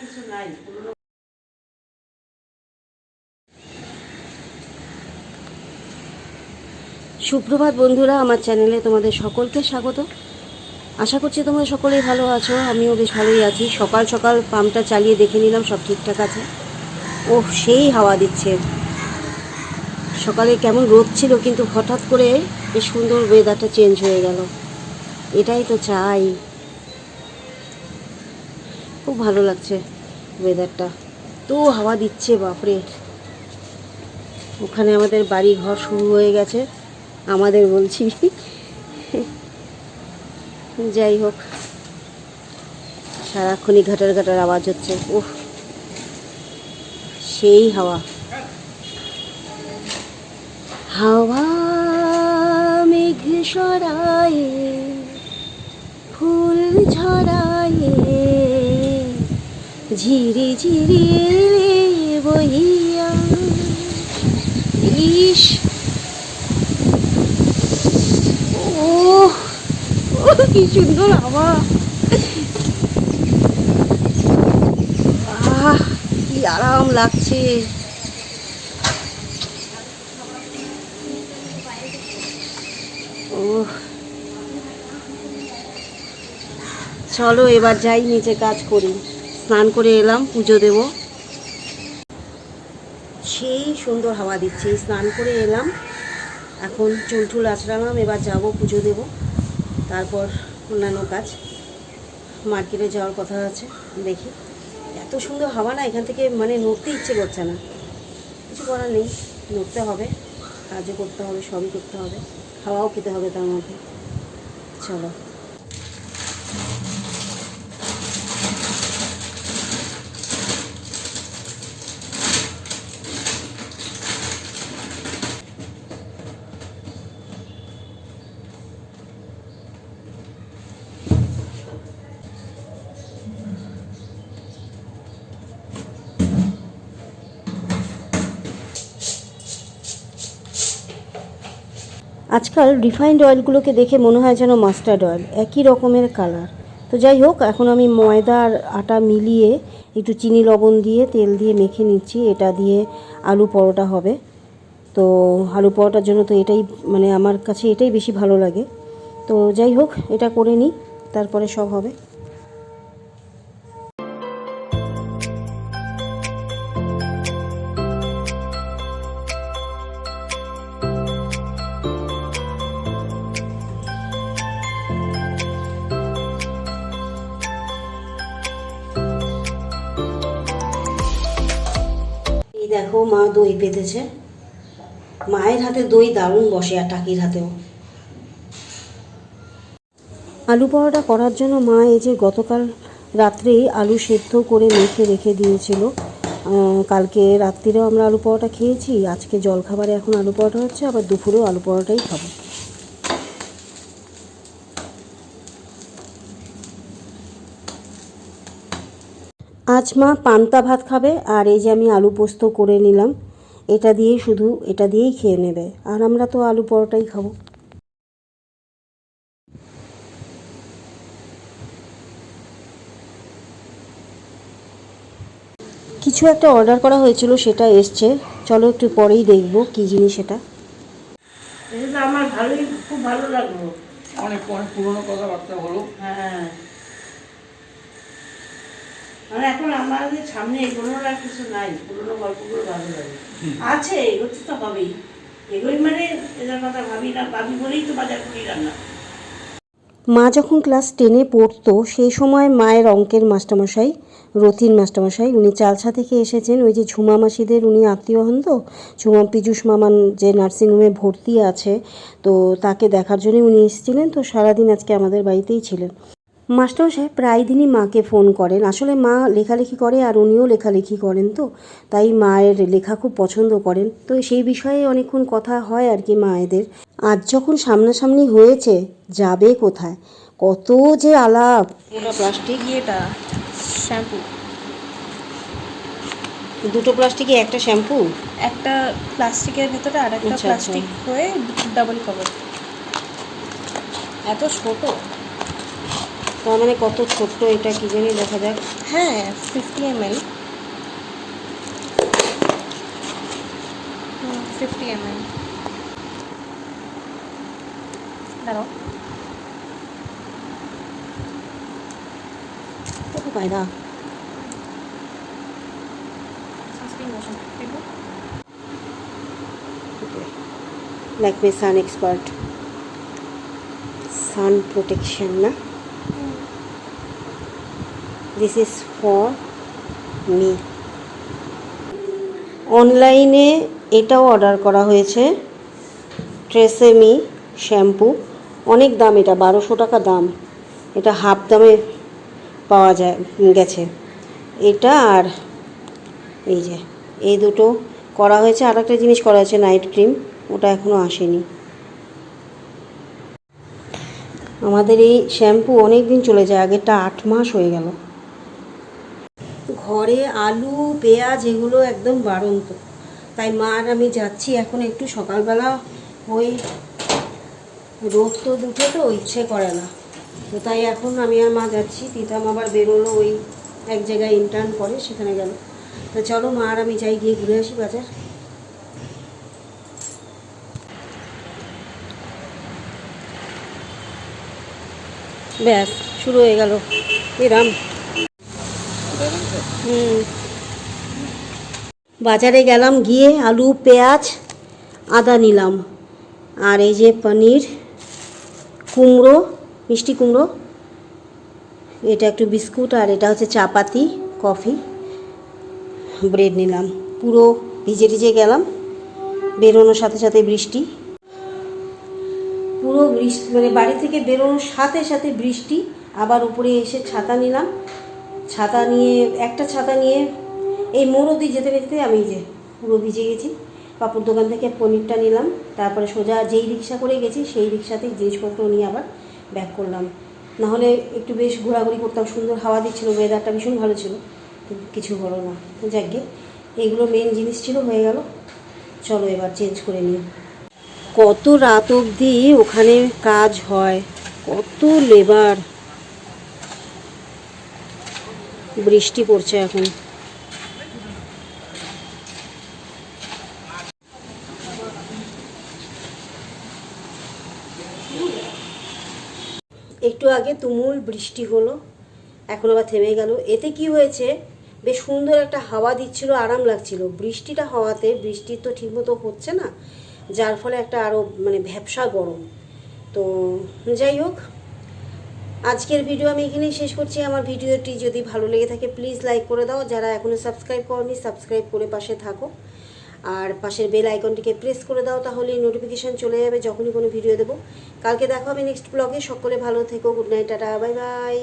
কিছু নাই সুপ্রভাত বন্ধুরা, আমার চ্যানেলে তোমাদের সকলকে স্বাগত। আশা করছি তোমরা সকলেই ভালো আছো, আমিও বেশ ভালোই আছি। সকাল সকাল পাম্পটা চালিয়ে দেখে নিলাম, সব ঠিকঠাক আছে। ও সেই হাওয়া দিচ্ছে। সকালে কেমন রোদ ছিল, কিন্তু হঠাৎ করে বেশ সুন্দর ওয়েদারটা চেঞ্জ হয়ে গেল। এটাই তো চাই। খুব ভালো লাগছে ওয়েদারটা তো হাওয়া দিচ্ছে, বাপরে। ওখানে আমাদের বাড়ি ঘর শুরু হয়ে গেছে। আমাদের বলছি। যাই হোক। সারাক্ষণই ঘাটার ঘাটার আওয়াজ হচ্ছে। ওহ সেই হাওয়া। হাওয়া মেঘ সরায়ে, ফুল ঝরায়ে। ঝিরি ঝিরি বহিয়া। ইস। ও কি সুন্দর হাওয়া। আহ, কি আরাম লাগছে। চলো এবার যাই নিচে কাজ করি। স্নান করে এলাম, পুজো দেব। সেই সুন্দর হাওয়া দিচ্ছে, স্নান করে এলাম। এখন চুল টুল আছড়ালাম এবার যাব পুজো দেব। তারপর অন্যান্য কাজ। মার্কেটে যাওয়ার কথা আছে, দেখি। এত সুন্দর হাওয়া না, এখান থেকে মানে নড়তে ইচ্ছে করছে না। কিছু করার নেই, নড়তে হবে। কাজও করতে হবে, সবই করতে হবে। খাওয়াও খেতে হবে তার মধ্যে। চলো। আজকাল রিফাইন্ড অয়েলগুলোকে দেখে মনে হয় যেন মাস্টার্ড অয়েল একই রকমের কালার তো যাই হোক, এখন আমি ময়দা আর আটা মিলিয়ে একটু চিনি লবণ দিয়ে তেল দিয়ে মেখে নিচ্ছি, এটা দিয়ে আলু পরোটা হবে। তো আলু পরোটার জন্য তো এটাই মানে আমার কাছে এটাই বেশি ভালো লাগে। তো যাই হোক, এটা করে নিই, তারপরে সব হবে। দেখো, মা দই পেতেছে মায়ের হাতে দই দারুণ বসে আর টাকির হাতেও। আলু পরোটা করার জন্য মা এই যে গতকাল রাত্রেই আলু সেদ্ধ করে মেখে রেখে দিয়েছিল। কালকে রাত্রিরেও আমরা আলু পরোটা খেয়েছি, আজকে জলখাবারে এখন আলু পরোটা হচ্ছে, আবার দুপুরেও আলু পরোটাই খাব। আজ মা পান্তা ভাত খাবে আর এই যে আমি আলু পোস্ত করে নিলাম এটা দিয়েই শুধু এটা দিয়েই খেয়ে নেবে। আর আমরা তো আলু পরোটাই খাব। কিছু একটা অর্ডার করা হয়েছিল সেটা এসছে। চলো একটু পরেই দেখব কী জিনিস এটা। এটা আমার ভালোই খুব ভালো লাগল। অনেক অনেক পুরনো কথাবার্তা হলো। হ্যাঁ। মানে এখন আমাদের সামনে এগোনোর আর কিছু নাই পুরোনো গল্পগুলো ভালো লাগে। আছে এগোতে তো হবেই। এগোই মানে এদের কথা ভাবি না ভাবি বলেই তো বাজার করি রান্না। মা যখন ক্লাস টেনে পড়তো সেই সময় মায়ের অঙ্কের মাস্টারমশাই রতিন মাস্টারমশাই উনি চালসা থেকে এসেছেন। ওই যে ঝুমা মাসিদের উনি আত্মীয় হন তো ঝুমা পীযুষ মামান যে নার্সিংহোমে ভর্তি আছে তো তাকে দেখার জন্যই উনি এসেছিলেন। তো সারাদিন আজকে আমাদের বাড়িতেই ছিলেন। মাস্টারমশাই প্রায় দিনই মাকে ফোন করেন। আসলে মা লেখালেখি করে আর উনিও লেখালেখি করেন তো। তাই মায়ের লেখা খুব পছন্দ করেন। তো সেই বিষয়ে অনেকক্ষণ কথা হয় আর কি মায়েদের। আজ যখন সামনাসামনি হয়েছে যাবে কোথায়? কত যে আলাপ! এটা প্লাস্টিক এটা শ্যাম্পু। দুটো প্লাস্টিকে একটা শ্যাম্পু? একটা প্লাস্টিকের ভেতরে আর একটা আচ্ছা, আচ্ছা। প্লাস্টিক হয়ে ডাবল কভার এত ছোট। তার মানে কত ছোট্ট এটা কি জানি দেখা যাক হ্যাঁ fifty M L fifty M L দাঁড়াও কত পায়রা সানস্ক্রিন লোশন দেখবো Lakme sun expert sun protection না দিস ইজ ফর মি অনলাইনে এটাও অর্ডার করা হয়েছে। ট্রেসেমি শ্যাম্পু অনেক দাম এটা, বারোশো টাকা দাম। এটা হাফ দামে পাওয়া যায়, গেছে। এটা আর এই যে, এই দুটো করা হয়েছে। আর একটা জিনিস করা হয়েছে নাইট ক্রিম ওটা এখনও আসেনি। আমাদের এই শ্যাম্পু অনেক দিন চলে যায়, আগেরটা আট মাস হয়ে গেল। ঘরে আলু, পেঁয়াজ এগুলো একদম বাড়ন্ত। তাই মা আর আমি যাচ্ছি এখন একটু সকালবেলা ওই রোদ তো দুটো তো, ইচ্ছে করে না। তো তাই এখন আমি আর মা যাচ্ছি তিতাম আবার বেরোলো ওই এক জায়গায় ইন্টার্ন করে, সেখানে গেল। তো চলো মা আর আমি যাই গিয়ে ঘুরে আসি বাজার। ব্যাস, শুরু হয়ে গেল। এরাম বাজারে গেলাম, গিয়ে আলু, পেঁয়াজ, আদা নিলাম। আর এই যে পনির, কুমড়ো, মিষ্টি কুমড়ো, এটা একটু বিস্কুট আর এটা হচ্ছে চাপাতি, কফি, ব্রেড নিলাম। পুরো ভিজে ভিজে গেলাম, বেরোনোর সাথে সাথে বৃষ্টি। পুরো বৃষ্টি মানে বাড়ি থেকে বেরোনোর সাথে সাথে বৃষ্টি, আবার উপরে এসে ছাতা নিলাম। ছাতা নিয়ে, একটা ছাতা নিয়ে, এই মোড় যেতে যেতে আমি যে পুরো ভিজে গেছি। কাপড় দোকান থেকে পনিরটা নিলাম, তারপরে সোজা যেই রিক্সা করে গেছি, সেই রিক্সাতেই জিনিসপত্র নিয়ে আবার ব্যাক করলাম। নাহলে একটু বেশ ঘোরাঘুরি করতাম, সুন্দর হাওয়া দিচ্ছিল ওয়েদারটা ভীষণ ভালো ছিল কিছু হলো না। যাকে এইগুলো মেন জিনিস ছিল, হয়ে গেল। চলো এবার চেঞ্জ করে নিই। কত রাত অবধি ওখানে কাজ হয়, কত লেবার বৃষ্টি পড়ছে এখন। একটু আগে তুমুল বৃষ্টি হলো, এখন আবার থেমে গেল। এতে কি হয়েছে? বেশ সুন্দর একটা হাওয়া দিচ্ছিল, আরাম লাগছিল। বৃষ্টিটা হওয়াতে বৃষ্টি তো ঠিকমতো হচ্ছে না, যার ফলে একটা আরও মানে ভ্যাবসা গরম। তো যাই হোক আজকের ভিডিও আমি এখানেই শেষ করছি। আমার ভিডিওটি যদি ভালো লেগে থাকে প্লিজ লাইক করে দাও। যারা এখনও সাবস্ক্রাইব করনি সাবস্ক্রাইব করে পাশে থাকো। আর পাশের বেল আইকনটিকে প্রেস করে দাও তাহলে নোটিফিকেশান চলে যাবে যখনই কোনো ভিডিও দেবো। কালকে দেখো আমি নেক্সট ব্লগে সকলে ভালো থেকো। Good night tata bye bye